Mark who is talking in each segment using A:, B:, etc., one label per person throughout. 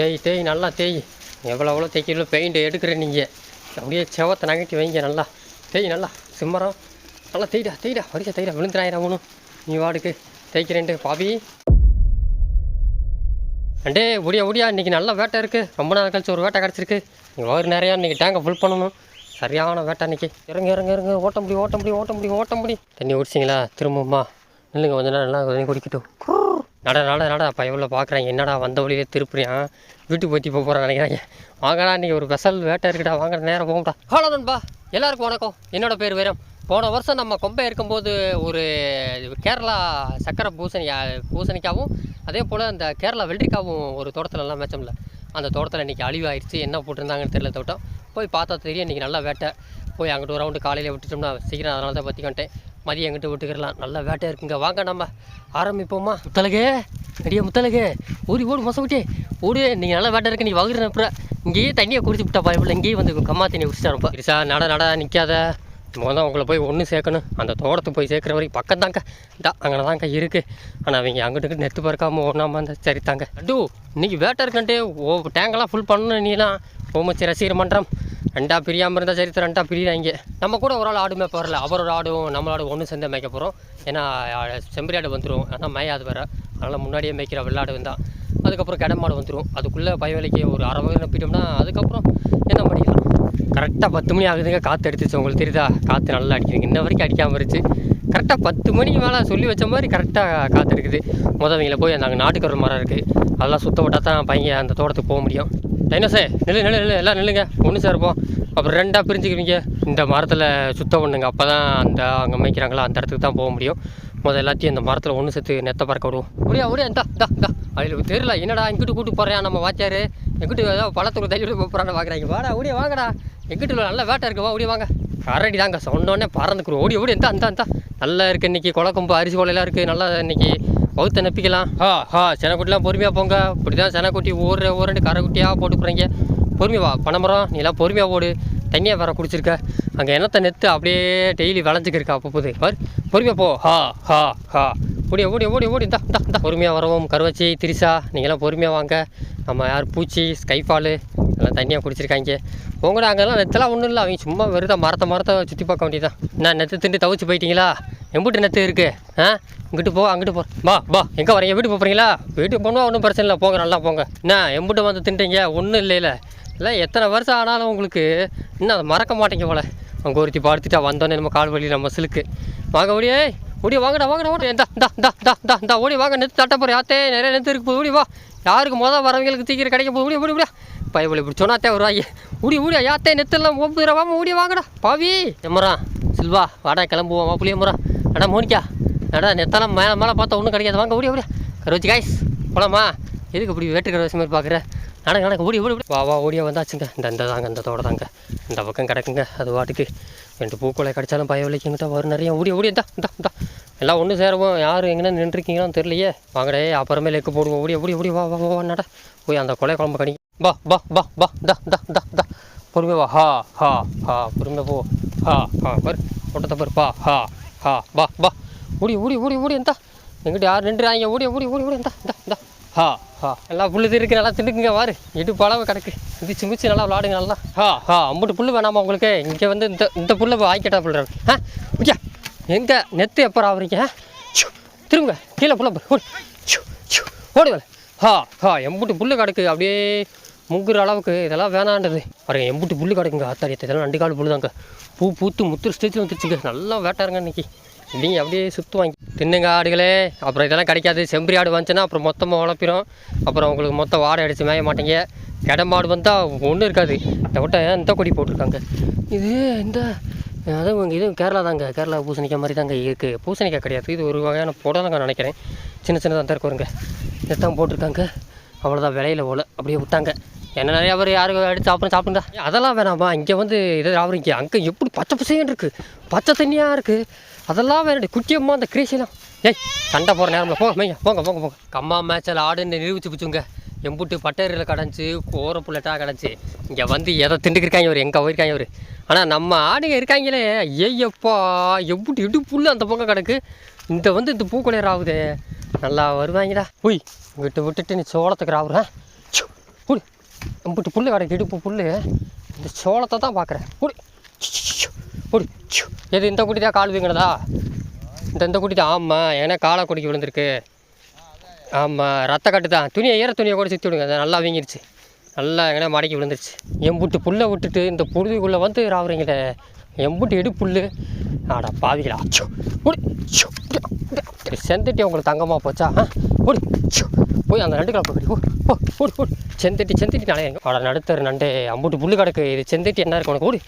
A: தேய் தேய் நல்லா தேய். எவ்வளோ எவ்வளோ தேய்க்கிறீங்களோ பெயிண்ட் எடுக்கிற நீங்கள் அப்படியே செவத்தை நகட்டி வைங்க நல்லா. தேய் நல்லா சிம்மரம். நல்லா தேய்டா தேய்டா வரிசை தேய்டா. விழுந்துடாயிரம் ஒன்றும் நீ வாடுக்கு. தேய்க்கிறேன்ட்டு பாபி. அண்டே ஒடியா ஒடியா இன்றைக்கி நல்ல வேட்டை இருக்குது ரொம்ப நாள் கழிச்சு ஒரு வேட்டை கிடச்சிருக்கு. நீங்கள் ஒரு நிறையா இன்றைக்கி டேங்கை ஃபுல் பண்ணணும். சரியான வேட்டை அன்றைக்கி இறங்க இறங்க இறங்க. ஓட்ட முடியும் ஓட்ட முடியும் ஓட்ட முடியும் ஓட்ட முடியும். தண்ணி குடிச்சிங்களா திரும்பமா நில்லுங்க கொஞ்ச நேரம் நல்லா தண்ணி குடிக்கட்டும். நட நட நடா அப்போ எவ்வளோ பார்க்குறாங்க என்னடா வந்த வழியிலே திருப்புறியான் வீட்டுக்கு போய் போக போகிறான்னு நினைக்கிறாங்க. வாங்கடா இன்றைக்கி ஒரு ஸ்பெஷல் வேட்டை இருக்குடா. வாங்க நேரம் போகும்டா. ஹலோ நண்பா எல்லாருக்கும் வணக்கம். என்னோட பேர் வீரம். போன வருஷம் நம்ம கொம்பை இருக்கும்போது ஒரு கேரளா சக்கரை பூசணிக்கா பூசணிக்காவும் அதே போல் அந்த கேரளா வெள்ளரிக்காவும் ஒரு தோட்டத்துலலாம் மேச்சம்ல அந்த தோட்டத்தில் இன்றைக்கி அழிவாயிருச்சு. என்ன போட்டிருந்தாங்கன்னு தெரியல தோட்டம். போய் பார்த்தா தெரியும் இன்றைக்கி நல்லா வேட்டை. போய் அங்கிட்டு ஒரு ரவுண்டு காலையில் விட்டுட்டோம்னா சீக்கிரம் அதனால தான் பற்றிக்கிட்டேன் மதியம் எங்கிட்ட விட்டுக்கிறலாம் நல்ல வேட்டையாக இருக்குங்க. வாங்க நம்ம ஆரம்பிப்போமா? முத்தலகே அடியே முத்தலகே ஓடி ஓடு மொசை விட்டே ஓடு நீங்கள் நல்லா வேட்டை இருக்கு நீ வகுற அப்புறம். இங்கேயே தண்ணியை குடிச்சு விட்டா பயப்பில்லை இங்கேயே வந்து கம்மா தண்ணியை குடிச்சிட்டா ரொம்ப பெருசா நட நட நிற்காத மொதல் உங்களை போய் ஒன்று சேர்க்கணும். அந்த தோட்டத்துக்கு போய் சேர்க்குற வரைக்கும் பக்கம் தாங்க டா அங்கே தாங்க இருக்குது ஆனால் அவங்க அங்கிட்டு நெத்து பறக்காமல் ஒன்றாம இருந்தா சரி தாங்க. அடு இன்றைக்கி வேட்டை இருக்கன்ட்டு ஓ டேங்கெல்லாம் ஃபுல் பண்ணணும் நீலாம். ஓமச்சி ரசிகர் மன்றம். ரெண்டா பிரியாமல் இருந்தால் சரி ரெண்டா பிரியாங்க நம்ம கூட ஒரு ஆள் ஆடு மேய்ப்ப வரல அவரோட ஆடும் நம்மளோட ஒன்று சேர்ந்து மேய்க்க போகிறோம் ஏன்னா செம்பரி ஆடு வந்துடும் ஆனால் மேயாது வேறு. அதனால் முன்னாடியே மேய்க்கிற வெள்ளாடு தான் அதுக்கப்புறம் கிடமாடு வந்துடும் அதுக்குள்ளே பயவேலைக்கு ஒரு அரை வகை நப்பிட்டோம்னா அதுக்கப்புறம் என்ன பண்ணிக்கலாம் கரெக்டாக பத்து மணி ஆகுதுங்க. காற்று எடுத்துச்சு உங்களுக்கு தெரியுதா? காற்று நல்லா அடிக்குதுங்க. இன்ன வரைக்கும் அடிக்காமல் இருந்துச்சு. கரெக்டாக பத்து மணிக்கு மேலே சொல்லி வச்ச மாதிரி கரெக்டாக காற்று எடுக்குது முதவங்கள போய் அந்த அங்கே நாட்டுக்கரு மரம் இருக்குது அதெல்லாம் சுத்த தான் பையன் அந்த தோட்டத்துக்கு போக முடியும். டைனோஸே நில்லு நில்லு நில்லு. எல்லாம் நில்லுங்க. ஒன்று சேர்ப்போம் அப்புறம் ரெண்டாக பிரிஞ்சுக்குவீங்க. இந்த மரத்தில் சுத்தம் பண்ணுங்க. அப்போ தான் அந்த அங்கே மேய்க்கிறாங்களோ அந்த இடத்துக்கு தான் போக முடியும். முதல் எல்லாத்தையும் இந்த மரத்தில் ஒன்று சேர்த்து நெத்த பறக்க விடுவோம். முடியா முடியா இந்தா தா தா அதில் தெரியல என்னடா எங்கிட்ட கூட்டு போகிறேன் நம்ம வாச்சாரு எங்கிட்டு ஏதாவது பழத்துக்கு தள்ளி விட்டு போகிறான்னு பார்க்குறாங்க வாடா வாங்கடா. எங்கிட்ட நல்ல வேட்டை இருக்கு வா ஓடி வாங்க. கரடி தாங்க சொன்னோடனே பறந்துக்குறோம் ஓடி ஓடி இந்தா இந்தா இந்தா. நல்லா இருக்குது இன்னைக்கு குளக்கம்பு அரிசி கொலையெல்லாம் இருக்குது நல்லா இன்னைக்கு பௌத்த நப்பிக்கலாம். ஹா ஹா செனக்குட்டிலாம் பொறுமையாக போங்க. இப்படி தான் செனக்குட்டி ஊர் ஊரண்டு கரைக்குட்டியாக போட்டு போகிறீங்க பொறுமையா வா பனைமரம் நீலாம் பொறுமையாக ஓடு. தண்ணியை வேற குடிச்சிருக்க. அங்கே என்னத்தை நெத்து அப்படியே டெய்லி விளைஞ்சிக்கிருக்கா அப்போ போது பாரு பொறுமையாக போ. ஹா ஹா ஹா. ஓடி ஓடி ஓடி ஓடி. இந்தா இந்தா இந்தா. பொறுமையாக வரவும் கருவச்சி திரிசா. நீங்களாம் பொறுமையாக வாங்க. நம்ம யார் பூச்சி ஸ்கைஃபாலு எல்லாம் தண்ணியாக குடிச்சிருக்காங்க. உங்களோட அங்கெல்லாம் நெத்தெல்லாம் ஒன்றும் இல்லை. அவங்க சும்மா வெறுதா மரத்தை மரத்தை சுற்றி பார்க்க வேண்டியதான் நான் நெத்து திண்டு தவிச்சு போயிட்டீங்களா? எம்பிட்டு நெத்து இருக்கு. ஆ? இங்கிட்டு போ அங்கிட்டு போ. பா பா எங்கே வரீங்க வீட்டுக்கு போகிறீங்களா வீட்டுக்கு போனால் ஒன்றும் பிரச்சனை இல்லை. போங்க நல்லா போங்க. என்ன எம்பிட்டு வந்து தின்ட்டீங்க? ஒன்றும் இல்லைல்ல இல்லை எத்தனை வருஷம் ஆனாலும் உங்களுக்கு இன்னும் அதை மறக்க மாட்டேங்க போல. அங்கே ஒருத்தி படுத்துட்டா வந்தோன்னே நம்ம கால் வலி நம்ம சிலுக்கு. வாங்க ஓடியே. ஓடி வாங்கடா வாங்கடா ஓடி இந்தா இந்தா இந்தா இந்தா இந்தா இந்தா ஓடி வாங்க நெத்து தட்ட போகிற யாத்தே நிறைய நெத்து இருக்கு போது ஓடி வா. யாருக்கு மொதல் வரவங்களுக்கு தீக்கிரம் கிடைக்க போகுது? ஓடி ஓடி ஓடியா. பயபுல இப்படி சொன்னாத்தே வருவாங்க ஓடி ஓடியா யாத்தே நெத்தெல்லாம் ஒம்புதுரா வாமா ஓடி வாங்கடா. பாவி. எம்மரா சில்வா வாடா கிளம்புவோம் வா புளிய முறா அடா மோனிக்கா அடா நெத்தெல்லாம் மேலே மேலே பார்த்தா ஒன்றும் கிடைக்காது. வாங்க ஓடி ஓடியா. கரோச்சி காய்ஸ் போலாமா? எதுக்கு இப்படி வேட்டுக்கிற மாதிரி பார்க்குற நடக்க நடக்க ஓடி ஓடி வா வா ஓடியா வந்தாச்சுங்க இந்த இந்த தாங்க இந்த தோட தாங்க இந்த பக்கம் கிடக்குங்க அது வாட்டுக்கு ரெண்டு பூக்கொலை கிடச்சாலும் பய விலைக்குங்கிட்ட வரும் நிறைய ஓடி ஓடி தான் இந்தா எல்லாம் ஒன்று சேருவோம் யார் எங்கன்னா நின்றுருக்கீங்களான்னு தெரியலையே வாங்கடே அப்புறமே லெக்கு போடுவோம் ஓடி ஓடி ஓடி வா வா வா, வா நட போய் அந்த கொலை குழம்பு கடி பா பா பா பா தா தா தா தா பொறுமை வா ஹா ஹா ஹா பொறுமை போ ஹா ஹா பாரு ஓட்டத்தை பாரு பா ஹா ஹா பா பா ஓடி ஓடி ஓடி ஓடி இந்தா எங்கிட்ட யார் நின்றுறாங்க ஓடி ஓடி ஓடி ஓடி எந்த இந்த இந்த ஹா. ஹா. எல்லாம் புல்லு இருக்கு நல்லா திண்டுக்குங்க வாரு. இடு பழவு கிடக்கு. இது மிச்சு நல்லா விளாடுங்க நல்லா. ஹா. ஹா அம்புட்டு புல்லு வேணாமா உங்களுக்கு? இங்கே வந்து இந்த இந்த புல்லை வாங்கிட்டா புல்றாரு. ஆ ஓகே எங்கே? நெத்து எப்போ ஆகுறீங்க ஆ? ச்சோ, திரும்ப கீழே புல்ல பாரு. ஓடு. ஓடு வேலை. ஹா ஹா. எம்புட்டு புல்லு கிடக்கு. அப்படியே முங்குற அளவுக்கு இதெல்லாம் வேணான்றது. பாருங்க எம்புட்டு புல்லு கிடக்குங்க. ஆத்தாரியத்தை இதெல்லாம் ரெண்டு கால் புல்லு தாங்க பூ பூத்து முத்துரு ஸ்டேஜில் வந்துருச்சுங்க. நல்லா வேட்டாருங்க இன்னைக்கு. நீ அப்படியே சுற்றுவாங்க தின்னுங்க ஆடுகளே. அப்புறம் இதெல்லாம் கிடைக்காது. செம்பரி ஆடு வந்துச்சுன்னா அப்புறம் மொத்தமாக உழப்பிடும் அப்புறம் உங்களுக்கு மொத்தம் வாடை அடித்து மேய மாட்டீங்க. இடமாடு வந்தால் ஒன்றும் இருக்காது. இந்த விட்ட இந்த கொடி போட்டிருக்காங்க. இது இந்த அதுவும் இது கேரளா தாங்க. கேரளா பூசணிக்காய் மாதிரி தாங்க இருக்குது பூசணிக்காய் கிடையாது. இது ஒரு வகையான புடலங்க நினைக்கிறேன். சின்ன சின்னதாக தான் இருக்குங்க தான் போட்டிருக்காங்க. அவ்வளோதான் விலையில போல அப்படியே விட்டாங்க என்ன நிறையா பேர் யாரும் எடுத்து சாப்பிட சாப்பிடுங்க. அதெல்லாம் வேணாமா இங்கே வந்து இதை சாப்பிட்றீங்க அங்கே எப்படி பச்சை பசைன்னு இருக்குது பச்சை தண்ணியாக இருக்குது அதெல்லாம் வேறு குட்டியம்மா அந்த கிரேசிலாம் ஏய் சண்டை போகிற நேரம்ல போங்க மேய்ங்க போங்க போங்க போங்க. கம்மா மேட்சில் ஆடுன்னு நிரூபிச்சு பிடிச்சுங்க எம்புட்டு பட்டேரியில் கிடஞ்சி கோர புள்ளட்டாக கிடஞ்சி இங்கே வந்து எதை திண்டுக்கிருக்காங்க இவர் எங்கே போயிருக்காங்க இவர்? ஆனால் நம்ம ஆடுங்க இருக்காங்களே. ஐயப்பா எம்புட்டு இடு புல்லு அந்த பக்கம் கிடக்கு. இந்த வந்து இந்த பூக்குளையர் ஆகுது. நல்லா வருவாங்கடா. உய் விட்டு விட்டுட்டு நீ சோளத்துக்கு ராவுறேன் புடி எம்புட்டு புல்லு கிடக்கு இடுப்பு புல்லு. இந்த சோளத்தை தான் பார்க்குறேன். புடி புடி. எது இந்த குட்டி தான் கால் வீங்கினதா? இந்த இந்த குட்டி தான். ஆமாம் ஏன்னா காலை குடிக்க விழுந்திருக்கு. ஆமாம் ரத்த கட்டு தான். துணியை ஈர துணியை கூட சுற்றி விடுங்க. அது நல்லா வீங்கிருச்சு. நல்லா எங்கன்னா மடக்கி விழுந்துருச்சு. எம்புட்டு புல்லை விட்டுட்டு இந்த புழுதிக்குள்ளே வந்து ராவுறீங்களே. எம்புட்டு எடு புல் ஆடா பாவிகளா. அச்சோ செந்தட்டி உங்களுக்கு தங்கமாக போச்சா? ஓடி. போய் அந்த நண்டு கிளம்ப ஓ ஓ ஓடி ஓடி. செந்தட்டி செந்தட்டி நாளைய ஆடா நடுத்தர் நண்டு. அம்புட்டு புல்லு கிடக்கு. இது செந்தட்டி என்ன இருக்கு உனக்கு? ஓடி.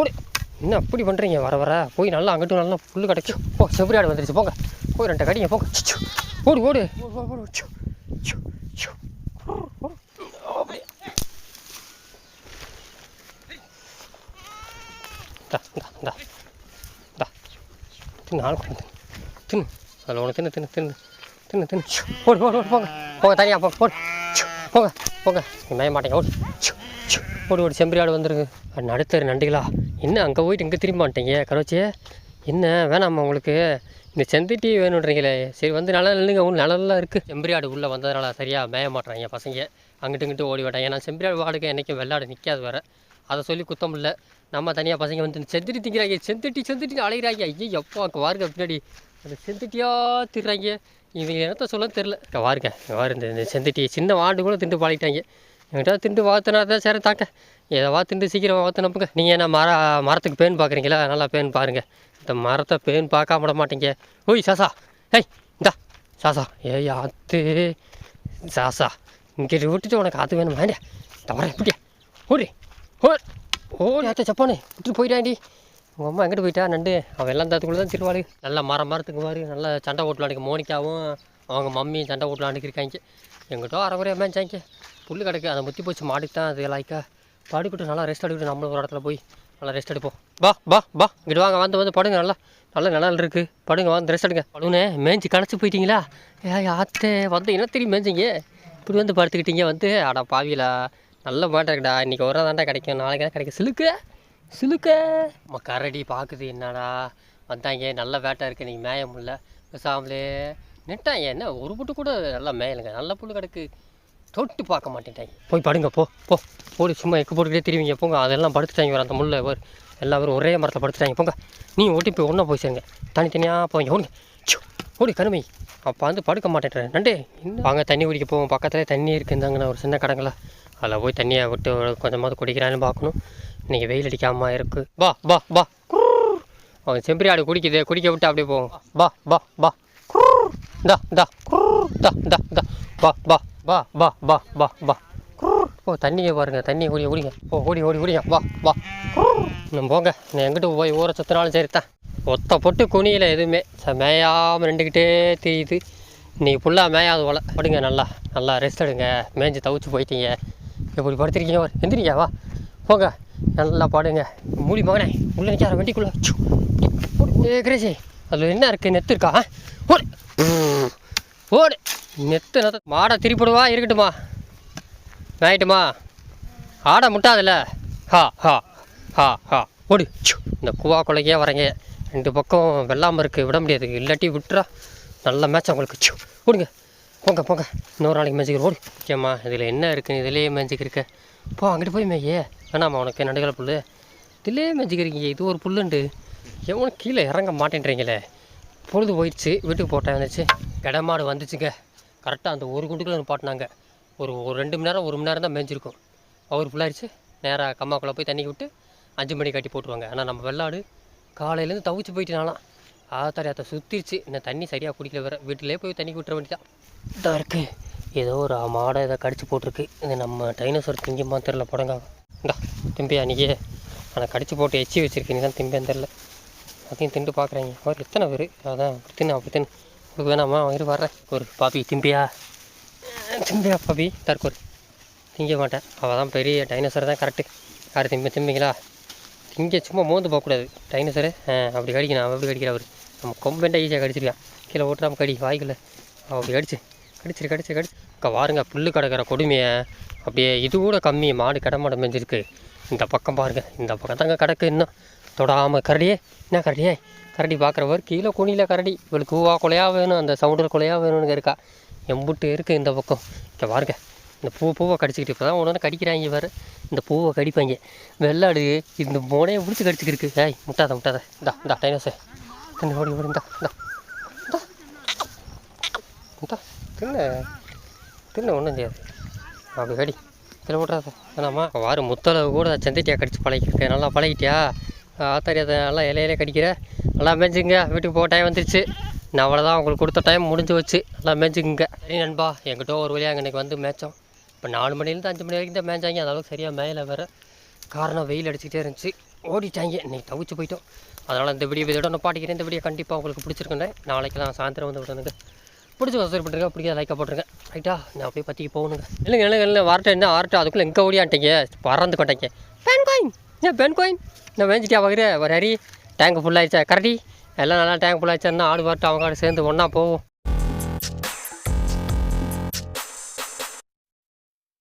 A: ஓடி. என்ன அப்படி பண்ணுறீங்க வர வர. போய் நல்லா அங்கிட்டும் நல்லா புல் கிடைக்கும் ஓ ஆடு வந்துருச்சு. போங்க. போய் ரெண்டு கடிங்க போங்க. ச்சோ. ஓடு ஓடு. ஓடு, ஓடு, ஓடு. ச்சோ, ச்சோ, இந்தா இந்தா இந்தா. இந்தா. தின்னு ஆள் கொண்டு தின்னு. அதில் ஒன்று தின்னு தின்னு தின்னு. தின்னு தின்னு. ச்சோ, ஓடு ஓடு ஓடு. போங்க. போங்க தனியாக போங்க போடு. ச்சோ, போங்க போங்க. நீ மேய மாட்டேங்க. ஓடு. ச்சோ, ச்சோ, ஓடு ஓடு. செம்பரி ஆடு அது நடுத்தர் நண்டுகளா? என்ன அங்கே போயிட்டு இங்கே திரும்ப மாட்டீங்க கரோச்சியே என்ன வேணாமா உங்களுக்கு? இந்த செந்தட்டி வேணுன்றீங்களே. சரி வந்து நல்லா இல்லைங்க உங்களுக்கு நல்லா இருக்குது செம்பரியாடு உள்ளே வந்ததுனால சரியாக மேய மாட்டுறாங்க பசங்க. அங்கிட்டு இங்கிட்டு ஓடி விட்டாங்க ஏன்னா செம்பரியாடு வாடுக்கு என்றைக்கும் வெள்ளாடு நிற்காது வேறு. அதை சொல்லி குத்தம் இல்லை. நம்ம தனியாக பசங்க வந்து செந்தட்டி திங்கிறாங்க. செந்தட்டி செந்தட்டி அலைகிறாங்க ஐயோ எப்போ அங்கே வாருங்க பின்னாடி. அந்த செந்தட்டியாக திடுறாங்க இவங்க என்னத்த சொல்ல தெரில வாருங்க. வாரு. இந்த இந்த செந்தட்டி சின்ன வாண்டு கூட திண்டு பாடிட்டாங்க என்கிட்ட திண்டு வாத்தினா தான் சரி தாங்க. ஏதோ திண்டு சீக்கிரம் வாத்தினப்புங்க நீங்கள் என்ன மர மரத்துக்கு பேன் பார்க்குறீங்களா? நல்லா பேன் பாருங்கள் இந்த மரத்தை பேன் பார்க்காம விட மாட்டீங்க. ஓய் சாசா. ஏய் இந்தா. சாசா. ஏய் அத்து சாசா. இங்கே விட்டுட்டு உனக்கு அது வேணும்? வேண்டிய தவற எப்படியா? ஓடி. ஓ ஓ அத்தை சப்பானே. விட்டு போயிட்டாண்டி உங்கள் அம்மா எங்கிட்டு போயிட்டா? நண்டு. அவன் எல்லாம் தத்துக்குள்ளே தான் திருவாளு நல்லா மரம் மரத்துக்கு மாதிரி நல்லா சண்டை ஓட்டலாண்டுக்கு மோனிக்காவும் அவங்க மம்மியும் சண்டை ஓட்டலாண்டுக்கு இருக்காங்க. எங்கிட்டோ அரை அரைக்குறையாக மேய்ச்சாங்க புல் கிடக்கு. அதை முத்தி போச்சு மாடிக்கு தான் அது லாய்க்கா படுக்கிட்டு நல்லா ரெஸ்ட் எடுக்கிட்டு நம்மளும் ஒரு இடத்துல போய் நல்லா ரெஸ்ட் எடுப்போம். பா பா பா இங்கிட்டு வாங்க வந்து வந்து படுங்க நல்லா. நல்ல நிழல் இருக்குது படுங்க வந்து ரெஸ்ட் எடுங்க. படுனே மேய்ஞ்சி கணச்சி போயிட்டீங்களா? ஏ ஆத்தே வந்து என்ன தெரியும் மேய்ஞ்சிங்க இப்படி வந்து படுத்துக்கிட்டீங்க வந்து. அடா பாவிலா நல்ல மாட்டேங்கடா இன்றைக்கி ஒரு தாண்டா கிடைக்கும். நாளைக்கு தான் கிடைக்கும். சிலுக்கு சிலுக்க. நம்ம கரடி பார்க்குது என்னடா? வந்தாங்க. நல்ல வேட்டை இருக்குது நீங்கள் மேய முடியல. பேசாமலே. நெட்டாங்க. என்ன ஒரு புட்டு கூட நல்லா மேயலுங்க. நல்ல புல் கிடக்கு. தொட்டு பார்க்க மாட்டேன்ட்டாங்க போய் படுங்க போ போ. போடி சும்மா எக்கு போட்டுக்கிட்டே திரும்பிங்க போங்க. அதெல்லாம் படுத்துட்டாங்க ஒரு அந்த முள்ள ஒரு எல்லாரும் ஒரே மரத்தில் படுத்துட்டாங்க போங்க. நீ ஓட்டி போய் ஒன்றா போய் சேருங்க. தனித்தனியாக போங்க ஓடுங்க. ஓடி கருமை. அப்போ வந்து படுக்க மாட்டேன்றேன் நண்டே வாங்க தண்ணி குடிக்க போவோம். பக்கத்துலேயே தண்ணி இருக்குந்தாங்கண்ணா ஒரு சின்ன கடங்களா அதில் போய் தண்ணியை விட்டு கொஞ்சமாவது குடிக்கிறான்னு பார்க்கணும். இன்றைக்கி வெயில் அடிக்காமல் இருக்குது பா பா குர்ர். அவன் செம்பரி ஆடு குடிக்குது. குடிக்க விட்டு அப்படியே போவோம். பா பா பா குர்ர். இந்தா இந்தா குர்ர். இந்தா இந்தா இந்தா வா பா பா வா பா ஓ தண்ணியை பாருங்க தண்ணியை குடிய குடிங்க. ஓ ஓடி ஓடி குடிங்க வா வா. இன்னும் போங்க. நான் எங்கிட்ட போய் ஊற சுற்றினாலும் சரி தான் ஒத்த பொட்டு குனியில் எதுவுமே. மேயாமல் நின்றுக்கிட்டே தெரியுது. இன்றைக்கி ஃபுல்லாக மேயாது போல. படுங்க நல்லா. நல்லா ரெஸ்ட் எடுங்க. மேய்ஞ்சி தவிச்சு போயிட்டீங்க. எப்படி படுத்திருக்கீங்க ஒரு எந்திரிங்க வா. போங்க. நல்லா பாடுங்க. மூடி மகனே உள்ளே நிற்கார வண்டிக்குள்ளே. கிரேசி. அதில் என்ன இருக்குது நெத்து இருக்கா? ஆ? ஓடு. நெத்து நெத்து. மாடை திருப்பிடுவா இருக்கட்டுமா. ஆயிட்டுமா ஆடை முட்டாதில்ல. ஹா ஹா ஹா ஹா. ஓடு. இந்த கூவா கொலைக்கே வரங்க. ரெண்டு பக்கம் வெள்ளாமல் இருக்குது விட முடியாது. இல்லாட்டி விட்டுறா. நல்ல மேட்ச் உங்களுக்கு. ச்சு. ஓடுங்க. போங்க போங்க. இன்னொரு நாளைக்கு மேய்ச்சிக்கிற ஓடு. ஓகேம்மா இதில் என்ன இருக்குது இதிலே மேஜிக் இருக்க போ அங்கிட்டு போய் மேயே வேணாம்மா உனக்கு நடுகளை புல் இதிலே இருக்கீங்க இது ஒரு புல்லுண்டு. எவனும் கீழே இறங்க மாட்டேன்றீங்களே. பொழுது போயிடுச்சு வீட்டுக்கு போட்டேன் வந்துச்சு கிடமாடு வந்துச்சுங்க. கரெக்டாக அந்த ஒரு குண்டுக்குள்ள பாட்டினாங்க. ஒரு ஒரு ரெண்டு மணி நேரம் ஒரு மணி நேரம் தான் மேய்ஞ்சிருக்கும் அவர் ஃபுல்லாகிடுச்சு நேராக கம்மாக்குள்ளே போய் தண்ணி விட்டு அஞ்சு மணி கட்டி போட்டுருவாங்க. ஆனால் நம்ம வெள்ளாடு காலையிலேருந்து தவிச்சு போயிட்டுனாலாம். ஆத்தாடி அதை சுற்றிடுச்சு இன்னும் தண்ணி சரியாக குடிக்கல வேறு. வீட்டிலே போய் தண்ணி விட்டுற வேண்டியதான் இதாக இருக்குது ஏதோ ஒரு மாடை இதை கடிச்சு போட்டிருக்கு. இது நம்ம டைனோசர் திங்கமா தெரில புடங்க இந்தா திம்பியா நீயே ஆனால் கடிச்சு போட்டு எச்சி வச்சுருக்கீங்க தான் திம்பியான் தெரில அதையும் திண்டு பார்க்குறாங்க. அவர் எத்தனை பேர்? அதான் அப்படி தின்னு அப்படி தின்னு. உங்களுக்கு வேணாமா வயிறு வர்றேன். ஒரு பாப்பி திம்பியா? திம்பியா பாப்பி தற்கொரு திங்க மாட்டேன். அவள் தான் பெரிய டைனோசர் தான் கரெக்டு யார் திம்பி திம்பிங்களா? திங்க சும்மா மோந்து போகக்கூடாது. டைனோசரு அப்படி கடிக்கணும். அவன் எப்படி கடிக்கிற அவர். நம்ம கொம்பெண்டா ஈஸியாக கடிச்சிருக்கான். கீழே ஓட்டுறாம கடி வாய்க்குள்ள. அப்படி கடிச்சு கடிச்சிரு கடிச்சு கடிச்சு. அக்கா வாருங்க புல்லு கிடக்கிற கொடுமையை. அப்படியே இது கூட கம்மி. மாடு கடை மாடு இந்த பக்கம் பாருங்க. இந்த பக்கம் தாங்க கிடக்கு இன்னும். தொடாமல் கரடியே என்ன கரடியே கரடி பார்க்குறவர் கீழே குனியில் கரடி. இவளுக்கு கூவா குலையாக வேணும் அந்த சவுண்டில் கொலையாக வேணும்னு இருக்கா. எம்புட்டு இருக்குது இந்த பக்கம். இங்கே பாருங்க. இந்த பூ பூவை கடிச்சிக்கிட்டு இப்போ தான் ஒன்று கடிக்கிறாங்க வேறு இந்த பூவை கடிப்பாங்க. வெள்ளாடு இந்த மோனையை பிடிச்சி கடிச்சிக்கிருக்கு ஏய் முட்டாத முட்டாத. இந்தா இந்தா டைனோஸே தண்ணி ஓடி ஓடி இந்தா இந்தா. இந்தா. இந்தா. தின்ன. ஒன்றும் செய்யாது. அப்படி கடி. இதில் விட்றாத வேணாமா? வாரு முத்தளவு கூட செந்தட்டியா கடிச்சு பழகிருக்கேன் நல்லா பழகிட்டியா? ஆத்தாரி அதை நல்லா இலையிலே கடிக்கிற. நல்லா மேய்ஞ்சுங்க வீட்டுக்கு போக டைம் வந்துருச்சு. நான் அவ்வளோதான் உங்களுக்கு கொடுத்த டைம் முடிஞ்சு வச்சு நல்லா மேய்ஞ்சுக்குங்க. சரி நண்பா எங்கிட்ட ஒரு வழியாக எனக்கு வந்து மேய்ச்சோம். இப்போ நாலு மணிலேருந்து அஞ்சு மணி வரைக்கும் தான் மேய்ஞ்சாங்க. அளவுக்கு சரியாக மேலே வேறு. காரணம் வெயில் அடிச்சுக்கிட்டே இருந்துச்சு. ஓடிட்டாங்க. இன்றைக்கி தவிச்சு போயிட்டோம். அதனால் இந்த வீடியோ இதோட நான் பாட்டிக்கிறேன் இந்த வீடியோ கண்டிப்பாக உங்களுக்கு பிடிச்சிருக்குன்னு நாளைக்கெல்லாம் சாயந்தரம் வந்து விடணுங்க பிடிச்சி வசதி பண்ணுறேங்க பிடிக்காத லைக்காக போட்டுருங்க. ரைட்டா நான் அப்படியே பற்றி போகணுங்க. இல்லைங்க இல்லைங்க இல்லை வரட்டேன் என்ன வார்த்தை அதுக்குள்ளே எங்கே ஓடியான்ட்டீங்க? பறந்து கொண்டாங்க. பேன் கோயின் ஏன் பென் கோயின். நான் வேஞ்சிட்டியா பார்க்குறேன் ஒரு ஹரி டேங்க் ஃபுல்லாகிடுச்சா கரடி. எல்லாம் நல்லா டேங்க் ஃபுல்லாகிடுச்சா ஆடு பாட்டு அவங்க ஆடு சேர்ந்து ஒன்றா போவோம்